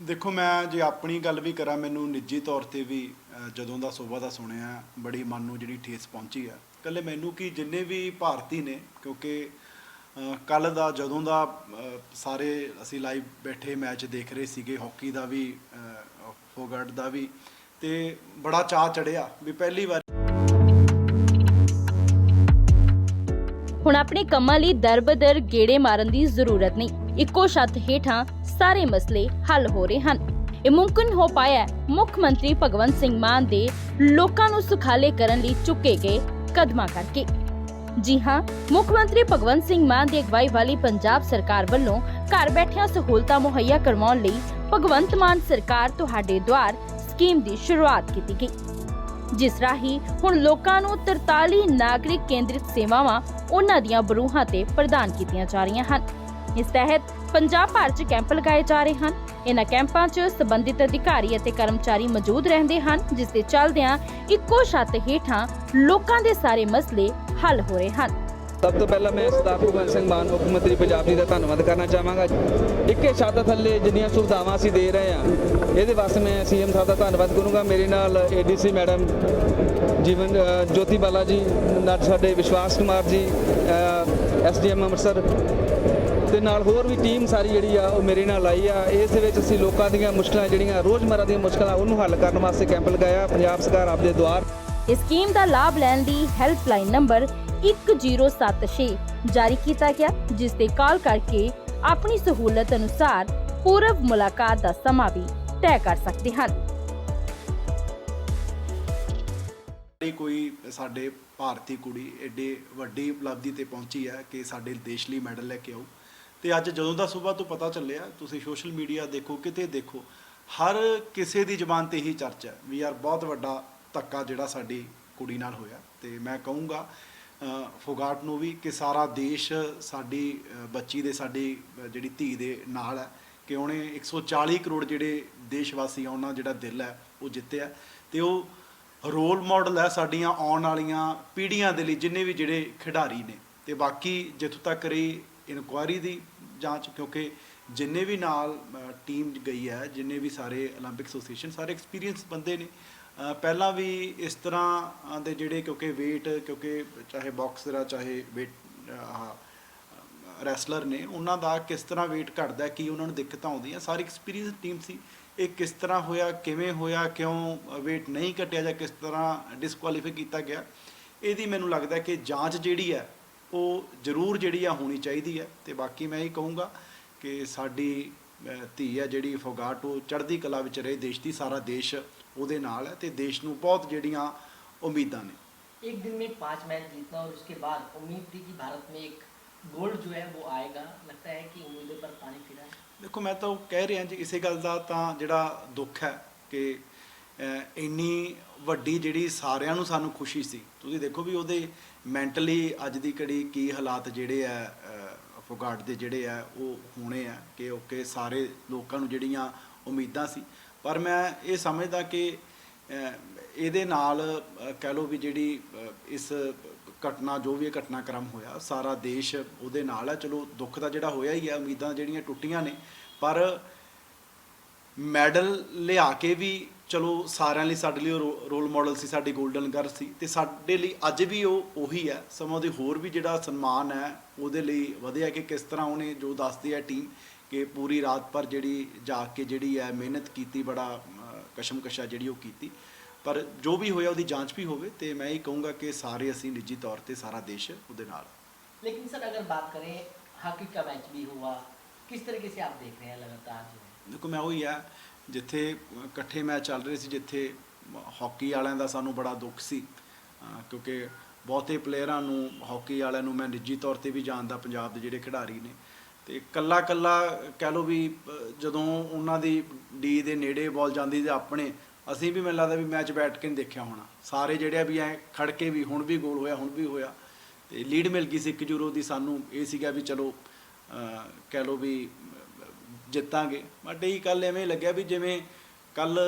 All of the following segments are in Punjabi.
ਦੇਖੋ ਮੈਂ ਜੇ ਆਪਣੀ ਗੱਲ ਵੀ ਕਰਾਂ ਮੈਨੂੰ ਨਿੱਜੀ ਤੌਰ ਤੇ ਵੀ ਜਦੋਂ ਦਾ ਸੋਭਾ ਦਾ ਸੁਣਿਆ ਬੜੀ ਮਨ ਨੂੰ ਜਿਹੜੀ ਠੇਸ ਪਹੁੰਚੀ ਆ। ਕੱਲੇ ਮੈਨੂੰ ਕੀ ਜਿੰਨੇ ਵੀ ਭਾਰਤੀ ਨੇ ਕਿਉਂਕਿ ਕੱਲ ਦਾ ਜਦੋਂ ਦਾ ਅ, ਸਾਰੇ ਅਸੀਂ ਲਾਈਵ ਬੈਠੇ ਮੈਚ ਦੇਖ ਰਹੇ ਸੀਗੇ ਹਾਕੀ ਦਾ ਵੀ ਅ, ਫੋਗਟ ਦਾ ਵੀ ਤੇ ਬੜਾ ਚਾਅ ਚੜਿਆ ਵੀ ਪਹਿਲੀ ਵਾਰ ਹੁਣ ਆਪਣੇ ਕੰਮਾਂ ਲਈ ਦਰਬਦਰ ਗੇੜੇ ਮਾਰਨ ਦੀ ਜ਼ਰੂਰਤ ਨਹੀਂ। ਇੱਕੋ ਛੱਤ ਹੇਠਾਂ ਸਾਰੇ ਮਸਲੇ ਹੱਲ ਹੋ ਰਹੇ ਹਨ। ਇਹ ਮੁਮਕਿਨ ਹੋ ਪਾਇਆ ਮੁੱਖ ਮੰਤਰੀ ਭਗਵੰਤ ਸਿੰਘ ਮਾਨ ਦੇ ਲੋਕਾਂ ਨੂੰ ਸੁਖਾਲੇ ਕਰਨ ਲਈ ਚੁੱਕੇ ਗਏ ਕਦਮਾਂ ਕਰਕੇ। ਜੀ ਹਾਂ, ਮੁੱਖ ਮੰਤਰੀ ਭਗਵੰਤ ਸਿੰਘ ਮਾਨ ਦੀ ਅਗਵਾਈ ਵਾਲੀ ਪੰਜਾਬ ਸਰਕਾਰ ਵੱਲੋਂ ਘਰ ਬੈਠਿਆਂ ਸਹੂਲਤਾਂ ਮੁਹੱਈਆ ਕਰਵਾਉਣ ਲਈ ਭਗਵੰਤ ਮਾਨ ਸਰਕਾਰ ਤੁਹਾਡੇ ਦੁਆਰ ਸਕੀਮ ਦੀ ਸ਼ੁਰੂਆਤ ਕੀਤੀ ਗਈ। ਜਿਸ ਰਾਹੀਂ ਹੁਣ ਲੋਕਾਂ ਨੂੰ 43 ਨਾਗਰਿਕ ਕੇਂਦਰਿਤ ਸੇਵਾਵਾਂ ਉਹਨਾਂ ਦੀਆਂ ਬਰੂਹਾਂ ਤੇ ਪ੍ਰਦਾਨ ਕੀਤੀਆਂ ਜਾ ਰਹੀਆਂ ਹਨ। ਇਸ ਤਹਿਤ ਪੰਜਾਬ ਭਰ 'ਚ ਕੈਂਪ ਲਗਾਏ ਜਾ ਰਹੇ ਹਨ। ਇਹਨਾਂ ਕੈਂਪਾਂ 'ਚ ਸੰਬੰਧਿਤ ਅਧਿਕਾਰੀ ਅਤੇ ਕਰਮਚਾਰੀ ਮੌਜੂਦ ਰਹਿੰਦੇ ਹਨ, ਜਿਸ ਦੇ ਚੱਲਦਿਆਂ ਇੱਕੋ ਛੱਤ ਹੇਠਾਂ ਲੋਕਾਂ ਦੇ ਸਾਰੇ ਮਸਲੇ ਹੱਲ ਹੋ ਰਹੇ ਹਨ। ਸਭ ਤੋਂ ਪਹਿਲਾਂ ਮੈਂ ਸਰਦਾਰ ਭਗਵੰਤ ਸਿੰਘ ਮਾਨ, ਮੁੱਖ ਮੰਤਰੀ ਪੰਜਾਬ ਜੀ ਦਾ ਧੰਨਵਾਦ ਕਰਨਾ ਚਾਹਾਂਗਾ। ਇੱਕੇ ਛੱਤ ਥੱਲੇ ਜਿੰਨੀਆਂ ਸੁਵਿਧਾਵਾਂ ਅਸੀਂ ਦੇ ਰਹੇ ਹਾਂ, ਇਹਦੇ ਵਾਸਤੇ ਮੈਂ ਸੀਐਮ ਸਾਹਿਬ ਦਾ ਧੰਨਵਾਦ ਕਰੂੰਗਾ। ਮੇਰੇ ਨਾਲ ਏਡੀਸੀ ਮੈਡਮ ਜੀਵਨ ਜੋਤੀ ਬਾਲਾ ਜੀ, ਨਾਲ ਸਾਡੇ ਵਿਸ਼ਵਾਸ ਕੁਮਾਰ ਜੀ ਐਸਡੀਐਮ ਅੰਮ੍ਰਿਤਸਰ ਤੇ ਨਾਲ ਹੋਰ ਵੀ ਟੀਮ ਸਾਰੀ ਜਿਹੜੀ ਆ ਉਹ ਮੇਰੇ ਨਾਲ ਆਈ ਆ। ਇਸ ਦੇ ਵਿੱਚ ਅਸੀਂ ਲੋਕਾਂ ਦੀਆਂ ਮੁਸ਼ਕਲਾਂ ਜਿਹੜੀਆਂ ਰੋਜ਼ਮਰਰਾ ਦੀਆਂ ਮੁਸ਼ਕਲਾਂ ਉਹਨੂੰ ਹੱਲ ਕਰਨ ਵਾਸਤੇ ਕੈਂਪ ਲਗਾਇਆ। ਪੰਜਾਬ ਸਰਕਾਰ ਆਪਦੇ ਦੁਆਰ ਇਸ ਸਕੀਮ ਦਾ ਲਾਭ ਲੈਣ ਲਈ ਹੈਲਪਲਾਈਨ ਨੰਬਰ 1076 ਜਾਰੀ ਕੀਤਾ ਗਿਆ ਜਿਸ ਤੇ ਕਾਲ ਕਰਕੇ ਆਪਣੀ ਸਹੂਲਤ ਅਨੁਸਾਰ ਪੂਰਵ ਮੁਲਾਕਾਤ ਦਾ ਸਮਾਂ ਵੀ ਤੈਅ ਕਰ ਸਕਦੇ ਹਨ। ਕੋਈ ਸਾਡੇ ਭਾਰਤੀ ਕੁੜੀ ਐਡੇ ਵੱਡੀ ਉਪਲਬਧੀ ਤੇ ਪਹੁੰਚੀ ਹੈ ਕਿ ਸਾਡੇ ਦੇਸ਼ ਲਈ ਮੈਡਲ ਲੈ ਕੇ ਆਊ। ਤੇ ਅੱਜ ਜਦੋਂ ਦਾ ਸਵੇਰ ਤੋਂ ਪਤਾ ਚੱਲਿਆ, ਤੁਸੀਂ ਸੋਸ਼ਲ ਮੀਡੀਆ ਦੇਖੋ, ਕਿਤੇ ਦੇਖੋ, ਹਰ ਕਿਸੇ ਦੀ ਜ਼ੁਬਾਨ ਤੇ ਹੀ ਚਰਚਾ ਹੈ ਵੀ ਯਾਰ ਬਹੁਤ ਵੱਡਾ ਧੱਕਾ ਜਿਹੜਾ ਸਾਡੀ ਕੁੜੀ ਨਾਲ ਹੋਇਆ। ਤੇ ਮੈਂ ਕਹੂੰਗਾ ਫੋਗਾਟ ਨੂੰ ਵੀ ਕਿ ਸਾਰਾ ਦੇਸ਼ ਸਾਡੀ ਬੱਚੀ ਦੇ, ਸਾਡੀ ਜਿਹੜੀ ਧੀ ਦੇ ਨਾਲ ਹੈ ਕਿ ਉਹਨੇ 140 ਕਰੋੜ ਜਿਹੜੇ ਦੇਸ਼ ਵਾਸੀ ਆ, ਉਹਨਾਂ ਜਿਹੜਾ ਦਿਲ ਹੈ, ਉਹ ਜਿੱਤਿਆ। ਤੇ ਉਹ ਰੋਲ ਮਾਡਲ ਹੈ ਸਾਡੀਆਂ ਆਉਣ ਵਾਲੀਆਂ ਪੀੜ੍ਹੀਆਂ ਦੇ ਲਈ, ਜਿੰਨੇ ਵੀ ਜਿਹੜੇ ਖਿਡਾਰੀ ਨੇ। ਤੇ ਬਾਕੀ ਜਿੱਥੋਂ ਤੱਕ ਰਹੀ ਇਨਕੁਆਇਰੀ ਦੀ ਜਾਂਚ ਕਿਉਂਕਿ ਜਿੰਨੇ ਵੀ ਨਾਲ ਟੀਮ ਗਈ ਹੈ ਜਿੰਨੇ ਵੀ ਸਾਰੇ 올림픽 ਐਸੋਸੀਏਸ਼ਨ ਸਾਰੇ ਐਕਸਪੀਰੀਅੰਸ ਬੰਦੇ ਨੇ ਅ, ਪਹਿਲਾਂ ਵੀ ਇਸ ਤਰ੍ਹਾਂ ਦੇ ਜਿਹੜੇ ਕਿਉਂਕਿ weight ਕਿਉਂਕਿ ਚਾਹੇ ਬਾਕਸਰ ਆ ਚਾਹੇ weight ਆਹ ਰੈਸਲਰ ਨੇ ਉਹਨਾਂ ਦਾ ਕਿਸ ਤਰ੍ਹਾਂ weight ਘਟਦਾ ਹੈ, ਕੀ ਉਹਨਾਂ ਨੂੰ ਦਿੱਕਤਾਂ ਆਉਂਦੀਆਂ ਸਾਰੀ ਐਕਸਪੀਰੀਅੰਸ ਟੀਮ ਸੀ ਇਹ ਕਿਸ ਤਰ੍ਹਾਂ ਹੋਇਆ ਕਿਵੇਂ ਹੋਇਆ ਕਿਉਂ weight ਨਹੀਂ ਘਟਿਆ ਜਾਂ ਕਿਸ ਤਰ੍ਹਾਂ ਡਿਸਕੁਆਲੀਫਾਈ ਕੀਤਾ ਗਿਆ ਇਹਦੀ ਮੈਨੂੰ ਲੱਗਦਾ ਕਿ ਜਾਂਚ ਜਿਹੜੀ ਹੈ ਉਹ ਜ਼ਰੂਰ ਜਿਹੜੀ ਆ ਹੋਣੀ ਚਾਹੀਦੀ ਹੈ ਤੇ ਬਾਕੀ ਮੈਂ ਇਹ ਕਹੂੰਗਾ ਕਿ ਸਾਡੀ ਅਹ, ਧੀ ਹੈ ਜਿਹੜੀ ਫੋਗਾਟ ਉਹ ਚੜ੍ਹਦੀ ਕਲਾ ਵਿੱਚ ਰਹੇ ਦੇਸ਼ ਦੀ ਸਾਰਾ ਦੇਸ਼ ਉਹਦੇ ਨਾਲ ਹੈ ਤੇ ਦੇਸ਼ ਨੂੰ ਬਹੁਤ ਜਿਹੜੀਆਂ ਉਮੀਦਾਂ ਨੇ एक दिन में पांच मैच जीतना और उसके बाद उम्मीद थी कि भारत में एक गोल्ड जो है वो आएगा लगता है कि उम्मीदों पर पानी फिरा है ਦੇਖੋ ਮੈਂ ਤਾਂ ਉਹ ਕਹਿ ਰਿਹਾ ਜੀ ਇਸੇ ਗੱਲ ਦਾ ਤਾਂ ਜਿਹੜਾ ਦੁੱਖ ਹੈ ਕਿ ਅਹ, ਇੰਨੀ ਵੱਡੀ ਜਿਹੜੀ ਸਾਰਿਆਂ ਨੂੰ ਸਾਨੂੰ ਖੁਸ਼ੀ ਸੀ। ਤੁਸੀਂ ਦੇਖੋ ਵੀ ਉਹਦੇ ਮੈਂਟਲੀ ਅੱਜ ਦੀ ਘੜੀ ਕੀ ਹਾਲਾਤ ਜਿਹੜੇ ਆ ਅਹ, ਫੋਗਾਟ ਦੇ ਜਿਹੜੇ ਆ ਉਹ ਹੋਣੇ ਆ ਕਿ ਓਕੇ ਸਾਰੇ ਲੋਕਾਂ ਨੂੰ ਜਿਹੜੀਆਂ ਉਮੀਦਾਂ ਸੀ। ਪਰ ਮੈਂ ਇਹ ਸਮਝਦਾ ਕਿ ਇਹਦੇ ਨਾਲ ਕਹਿ ਲਓ ਵੀ ਜਿਹੜੀ ਇਸ ਘਟਨਾ ਜੋ ਵੀ ਇਹ ਘਟਨਾਕ੍ਰਮ ਹੋਇਆ ਸਾਰਾ ਦੇਸ਼ ਉਹਦੇ ਨਾਲ ਹੈ ਚਲੋ ਦੁੱਖ ਦਾ ਜਿਹੜਾ ਹੋਇਆ ਹੀ ਹੈ ਉਮੀਦਾਂ ਜਿਹੜੀਆਂ ਟੁੱਟੀਆਂ ਨੇ ਪਰ ਮੈਡਲ ਲਿਆ ਕੇ ਵੀ ਚਲੋ ਸਾਰਿਆਂ ਲਈ ਸਾਡੇ ਲਈ ਉਹ ਰੋਲ ਮਾਡਲ ਸੀ ਸਾਡੀ ਗੋਲਡਨ ਗਰ ਸੀ ਤੇ ਸਾਡੇ ਲਈ ਅੱਜ ਵੀ ਉਹ ਉਹੀ ਹੈ ਸਮਾਂ ਦੇ ਹੋਰ ਵੀ ਜਿਹੜਾ ਸਨਮਾਨ ਹੈ ਉਹਦੇ ਲਈ ਵਧਿਆ ਕਿ ਕਿਸ ਤਰ੍ਹਾਂ ਉਹਨੇ ਜੋ ਦੱਸਦੀ ਹੈ ਟੀਮ ਕਿ ਪੂਰੀ ਰਾਤ ਪਰ ਜਿਹੜੀ ਜਾ ਕੇ ਜਿਹੜੀ ਹੈ ਮਿਹਨਤ ਕੀਤੀ ਬੜਾ ਕਸ਼ਮਕਸ਼ਾ ਜਿਹੜੀ ਉਹ ਕੀਤੀ। ਪਰ ਜੋ ਵੀ ਹੋਇਆ ਉਹਦੀ ਜਾਂਚ ਵੀ ਹੋਵੇ ਤੇ ਮੈਂ ਇਹ ਕਹੂੰਗਾ ਕਿ ਸਾਰੇ ਅਸੀਂ ਨਿੱਜੀ ਤੌਰ ਤੇ ਸਾਰਾ ਦੇਸ਼ ਉਹਦੇ ਨਾਲ। लेकिन सर अगर बात करें हॉकी का मैच भी हुआ किस तरीके से आप देख रहे हैं लगातार जो है देखो मैं वही ਜਿੱਥੇ ਇਕੱਠੇ ਮੈਚ ਚੱਲ ਰਹੇ ਸੀ, ਜਿੱਥੇ ਹਾਕੀ ਵਾਲਿਆਂ ਦਾ ਸਾਨੂੰ ਬੜਾ ਦੁੱਖ ਸੀ ਕਿਉਂਕਿ ਬਹੁਤੇ ਪਲੇਅਰਾਂ ਨੂੰ, ਹਾਕੀ ਵਾਲਿਆਂ ਨੂੰ ਮੈਂ ਨਿੱਜੀ ਤੌਰ ਤੇ ਵੀ ਜਾਣਦਾ ਪੰਜਾਬ ਦੇ ਜਿਹੜੇ ਖਿਡਾਰੀ ਨੇ। ਤੇ ਕੱਲਾ ਕੱਲਾ ਕਹਿ ਲਓ ਵੀ ਜਦੋਂ ਉਹਨਾਂ ਦੀ ਡੀ ਦੇ ਨੇੜੇ ਬਾਲ ਜਾਂਦੀ ਤੇ ਆਪਣੇ, ਅਸੀਂ ਵੀ ਮੈਨੂੰ ਲੱਗਦਾ ਵੀ ਮੈਚ ਬੈਠ ਕੇ ਨਹੀਂ ਦੇਖਿਆ ਹੋਣਾ। ਸਾਰੇ ਜਿਹੜੇ ਆ ਵੀ ਐ ਖੜ ਕੇ ਵੀ ਹੁਣ ਵੀ ਗੋਲ ਹੋਇਆ, ਹੁਣ ਵੀ ਹੋਇਆ। ਤੇ ਲੀਡ ਮਿਲ ਗਈ ਸੀ 1 ਯੂਰੋ ਦੀ ਸਾਨੂੰ, ਇਹ ਸੀਗਾ ਵੀ ਚਲੋ ਕਹਿ ਲਓ ਵੀ ਜਿੱਤਾਂਗੇ। ਬਟ ਇਹ ਕੱਲ ਐਵੇਂ ਲੱਗਿਆ ਵੀ ਜਿਵੇਂ ਕੱਲ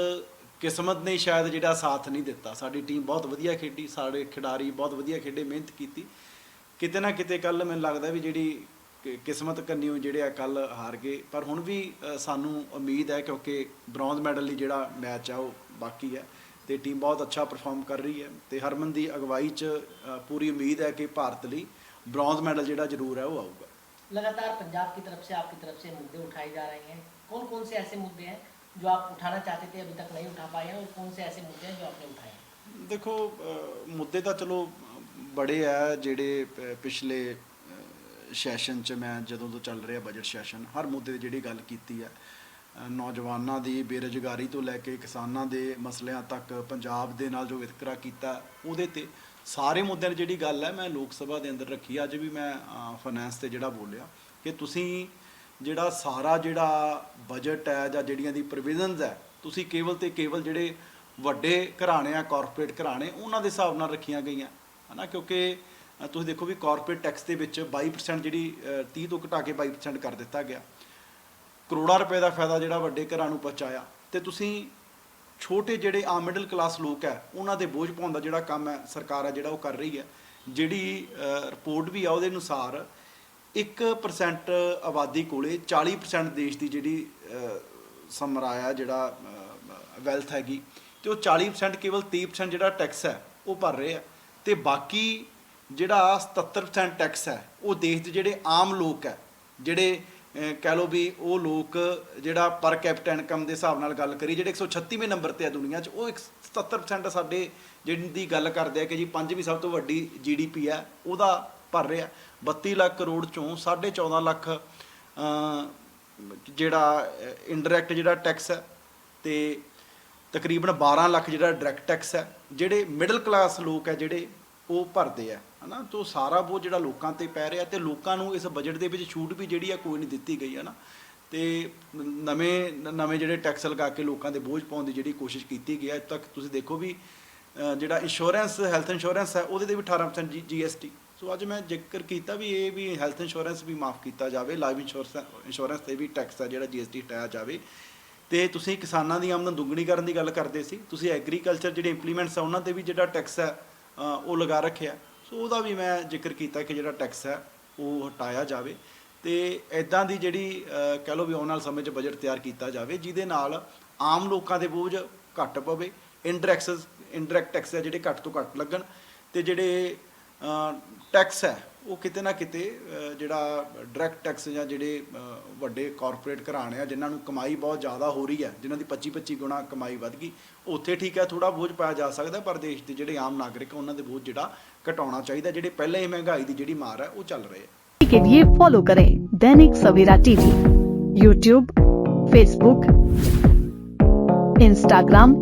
ਕਿਸਮਤ ਨੇ ਸ਼ਾਇਦ ਜਿਹੜਾ ਸਾਥ ਨਹੀਂ ਦਿੱਤਾ। ਸਾਡੀ ਟੀਮ ਬਹੁਤ ਵਧੀਆ ਖੇਡੀ, ਸਾਡੇ ਖਿਡਾਰੀ ਬਹੁਤ ਵਧੀਆ ਖੇਡੇ, ਮਿਹਨਤ ਕੀਤੀ। ਕਿਤੇ ਨਾ ਕਿਤੇ ਕੱਲ ਮੈਨੂੰ ਲੱਗਦਾ ਵੀ ਜਿਹੜੀ ਕਿ ਕਿਸਮਤ ਕੰਨਿਓ ਜਿਹੜੇ ਆ ਕੱਲ ਹਾਰ ਗਏ। ਪਰ ਹੁਣ ਵੀ ਸਾਨੂੰ ਉਮੀਦ ਹੈ ਕਿਉਂਕਿ ਬ੍ਰੌਂਜ਼ ਮੈਡਲ ਲਈ ਜਿਹੜਾ ਮੈਚ ਆ ਉਹ ਬਾਕੀ ਹੈ ਤੇ ਟੀਮ ਬਹੁਤ ਅੱਛਾ ਪਰਫਾਰਮ ਕਰ ਰਹੀ ਹੈ ਤੇ ਹਰਮਨ ਦੀ ਅਗਵਾਈ 'ਚ ਪੂਰੀ ਉਮੀਦ ਹੈ ਕਿ ਭਾਰਤ ਲਈ ਬ੍ਰੌਂਜ਼ ਮੈਡਲ ਜਿਹੜਾ ਜ਼ਰੂਰ ਹੈ ਉਹ ਆਊਗਾ। लगातार पंजाब की तरफ से आपकी तरफ से मुद्दे उठाए जा रहे हैं कौन कौन से ऐसे मुद्दे हैं जो आप उठाना चाहते थे अभी तक नहीं उठा पाए हैं और कौन से ऐसे मुद्दे हैं जो आपने उठाए हैं ਦੇਖੋ ਅ, ਮੁੱਦੇ ਤਾਂ ਚਲੋ ਬੜੇ ਆ ਜਿਹੜੇ ਪ- ਪਿਛਲੇ ਸੈਸ਼ਨ 'ਚ ਮੈਂ ਜਦੋਂ ਤੋਂ ਚੱਲ ਰਿਹਾ ਬਜਟ ਸੈਸ਼ਨ ਹਰ ਮੁੱਦੇ ਦੀ ਜਿਹੜੀ ਗੱਲ ਕੀਤੀ ਹੈ ਅ, ਨੌਜਵਾਨਾਂ ਦੀ ਬੇਰੁਜ਼ਗਾਰੀ ਤੋਂ ਲੈ ਕੇ ਕਿਸਾਨਾਂ ਦੇ ਮਸਲਿਆਂ ਤੱਕ ਪੰਜਾਬ ਦੇ ਨਾਲ ਜੋ ਵਿਤਕਰਾ ਕੀਤਾ ਉਹਦੇ ਤੇ ਸਾਰੇ ਮੁੱਦਿਆਂ ਦੀ ਜਿਹੜੀ ਗੱਲ ਹੈ ਮੈਂ ਲੋਕ ਸਭਾ ਦੇ ਅੰਦਰ ਰੱਖੀ ਅੱਜ ਵੀ ਮੈਂ ਫਾਈਨੈਂਸ ਤੇ ਜਿਹੜਾ ਬੋਲਿਆ ਕਿ ਤੁਸੀਂ ਜਿਹੜਾ ਸਾਰਾ ਜਿਹੜਾ ਬਜਟ ਹੈ ਜਾਂ ਜਿਹੜੀਆਂ ਦੀ ਪ੍ਰੋਵੀਜ਼ਨਸ ਹੈ ਤੁਸੀਂ ਕੇਵਲ ਤੇ ਕੇਵਲ ਜਿਹੜੇ ਵੱਡੇ ਘਰਾਣੇ ਆ ਕਾਰਪੋਰੇਟ ਘਰਾਣੇ ਉਹਨਾਂ ਦੇ ਹਿਸਾਬ ਨਾਲ ਰੱਖੀਆਂ ਗਈਆਂ। ਹਨਾ ਕਿਉਂਕਿ ਤੁਸੀਂ ਦੇਖੋ ਵੀ ਕਾਰਪੋਰੇਟ ਟੈਕਸ ਦੇ ਵਿੱਚ 22% ਜਿਹੜੀ ਅ, 30 ਤੋਂ ਘਟਾ ਕੇ 22% ਕਰ ਦਿੱਤਾ ਗਿਆ। ਕਰੋੜਾਂ ਰੁਪਏ ਦਾ ਫਾਇਦਾ ਜਿਹੜਾ ਵੱਡੇ ਘਰਾਂ ਨੂੰ ਪਹੁੰਚਾਇਆ। ਤੇ ਤੁਸੀਂ ਛੋਟੇ ਜਿਹੜੇ ਆ ਮਿਡਲ ਕਲਾਸ ਲੋਕ ਹੈ, ਉਹਨਾਂ ਦੇ ਬੋਝ ਪਾਉਣ ਦਾ ਜਿਹੜਾ ਕੰਮ ਹੈ, ਸਰਕਾਰ ਹੈ, ਜਿਹੜਾ ਉਹ ਕਰ ਰਹੀ ਹੈ। ਜਿਹੜੀ ਰਿਪੋਰਟ ਵੀ ਆ ਉਹਦੇ ਅਨੁਸਾਰ 1% ਆਬਾਦੀ ਕੋਲੇ 40% ਦੇਸ਼ ਦੀ ਜਿਹੜੀ ਸਮਰਾਇਆ ਜਿਹੜਾ ਵੈਲਥ ਹੈਗੀ, ਤੇ ਉਹ 40% ਕੇਵਲ 30% ਜਿਹੜਾ ਟੈਕਸ ਹੈ, ਉਹ ਭਰ ਰਹੇ ਆ। ਤੇ ਬਾਕੀ ਜਿਹੜਾ 77% ਟੈਕਸ ਹੈ, ਉਹ ਦੇਸ਼ ਦੇ ਜਿਹੜੇ ਆਮ ਲੋਕ ਹੈ, ਜਿਹੜੇ ਕਹਿ ਲਓ ਵੀ ਉਹ ਲੋਕ ਜਿਹੜਾ ਪਰ ਕੈਪੀਟਾ ਇਨਕਮ ਦੇ ਹਿਸਾਬ ਨਾਲ ਗੱਲ ਕਰੀ, ਜਿਹੜੇ 136ਵੇਂ ਨੰਬਰ ਤੇ ਆ ਦੁਨੀਆ 'ਚ, ਉਹ ਇੱਕ 77% ਸਾਡੇ ਜਿਹੜੀ ਦੀ ਗੱਲ ਕਰਦੇ ਆ ਕਿ ਜੀ ਪੰਜਵੀਂ ਸਭ ਤੋਂ ਵੱਡੀ ਜੀਡੀਪੀ ਹੈ ਉਹਦਾ ਭਰ ਰਿਹਾ। 32 ਲੱਖ ਕਰੋੜ ਚੋਂ 14.5 ਲੱਖ ਜਿਹੜਾ ਇਨਡਾਇਰੈਕਟ ਜਿਹੜਾ ਟੈਕਸ ਹੈ ਤੇ ਤਕਰੀਬਨ 12 ਲੱਖ ਜਿਹੜਾ ਡਾਇਰੈਕਟ ਟੈਕਸ ਹੈ ਜਿਹੜੇ ਮਿਡਲ ਕਲਾਸ ਲੋਕ ਹੈ ਜਿਹੜੇ ਉਹ ਭਰਦੇ ਆ, ਹਨਾ? ਤੋਂ ਸਾਰਾ ਬੋਝ ਜਿਹੜਾ ਲੋਕਾਂ ਤੇ ਪੈ ਰਿਹਾ ਤੇ ਲੋਕਾਂ ਨੂੰ ਇਸ ਬਜਟ ਦੇ ਵਿੱਚ ਛੂਟ ਵੀ ਜਿਹੜੀ ਆ ਕੋਈ ਨਹੀਂ ਦਿੱਤੀ ਗਈ ਹੈ ਨਾ ਤੇ ਨਵੇਂ ਨਵੇਂ ਜਿਹੜੇ ਟੈਕਸ ਲਗਾ ਕੇ ਲੋਕਾਂ ਦੇ ਬੋਝ ਪਾਉਣ ਦੀ ਜਿਹੜੀ ਕੋਸ਼ਿਸ਼ ਕੀਤੀ ਗਈ ਹੈ ਅੱਜ ਤੱਕ ਤੁਸੀਂ ਦੇਖੋ ਵੀ ਜਿਹੜਾ ਇੰਸ਼ੋਰੈਂਸ ਹੈਲਥ ਇੰਸ਼ੋਰੈਂਸ ਹੈ, ਉਹਦੇ ਤੇ ਵੀ 18% ਜੀਐਸਟੀ ਸੋ ਅੱਜ ਮੈਂ ਜ਼ਿਕਰ ਕੀਤਾ ਵੀ ਇਹ ਵੀ ਹੈਲਥ ਇੰਸ਼ੋਰੈਂਸ ਵੀ ਮਾਫ ਕੀਤਾ ਜਾਵੇ ਲਾਈਫ ਇੰਸ਼ੋਰੈਂਸ ਇੰਸ਼ੋਰੈਂਸ ਤੇ ਵੀ ਟੈਕਸ ਹੈ ਜਿਹੜਾ ਜੀਐਸਟੀ ਹਟਾਇਆ ਜਾਵੇ। ਤੇ ਤੁਸੀਂ ਕਿਸਾਨਾਂ ਦੀ ਆਮਦਨ ਦੁੱਗਣੀ ਕਰਨ ਦੀ ਗੱਲ ਕਰਦੇ ਸੀ, ਤੁਸੀਂ ਐਗਰੀਕਲਚਰ ਜਿਹੜੇ ਇੰਪਲੀਮੈਂਟਸ ਆ, ਉਹਨਾਂ ਤੇ ਵੀ ਜਿਹੜਾ ਟੈਕਸ ਹੈ ਉਹ ਲਗਾ ਰੱਖਿਆ। ਸੋ ਉਹਦਾ ਵੀ ਮੈਂ ਜ਼ਿਕਰ ਕੀਤਾ ਕਿ ਜਿਹੜਾ ਟੈਕਸ ਹੈ, ਉਹ ਹਟਾਇਆ ਜਾਵੇ ਤੇ ਇਦਾਂ ਦੀ ਜਿਹੜੀ ਕਹਿ ਲਓ ਵੀ ਆਉਣ ਵਾਲੇ ਸਮੇਂ 'ਚ ਬਜਟ ਤਿਆਰ ਕੀਤਾ ਜਾਵੇ, ਜਿਹਦੇ ਨਾਲ ਆਮ ਲੋਕਾਂ ਦੇ ਬੋਝ ਘੱਟ ਪਵੇ ਇੰਡਾਇਰੈਕਟਸ ਇੰਡਾਇਰੈਕਟ ਟੈਕਸ ਹੈ ਜਿਹੜੇ ਘੱਟ ਤੋਂ ਘੱਟ ਲੱਗਣ ਤੇ ਜਿਹੜੇ ਟੈਕਸ ਹੈ ਉਹ ਕਿਤੇ ਨਾ ਕਿਤੇ ਅ, ਜਿਹੜਾ ਡਾਇਰੈਕਟ ਟੈਕਸ ਜਾਂ ਜਿਹੜੇ ਅ, ਵੱਡੇ ਕਾਰਪੋਰੇਟ ਘਰਾਣੇ ਆ ਜਿਨ੍ਹਾਂ ਨੂੰ ਕਮਾਈ ਬਹੁਤ ਜ਼ਿਆਦਾ ਹੋ ਰਹੀ ਹੈ ਜਿਨ੍ਹਾਂ ਦੀ 25 25 ਗੁਣਾ ਕਮਾਈ ਵੱਧ ਗਈ ਉੱਥੇ ਠੀਕ ਹੈ ਥੋੜਾ ਬੋਝ ਪਾਇਆ ਜਾ ਸਕਦਾ ਪਰ ਦੇਸ਼ ਦੇ ਜਿਹੜੇ ਆਮ ਨਾਗਰਿਕ ਆ, ਉਹਨਾਂ ਦੇ ਬੋਝ ਜਿਹੜਾ ਘਟਾਉਣਾ ਚਾਹੀਦਾ ਜਿਹੜੇ ਪਹਿਲਾਂ ਹੀ ਮਹਿੰਗਾਈ ਦੀ ਜਿਹੜੀ ਮਾਰ ਹੈ ਉਹ ਚੱਲ ਰਹੇ ਹੈ के लिए फॉलो करें Dainik Savera TV YouTube Facebook Instagram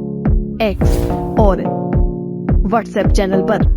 X और व्हाट्सएप चैनल पर।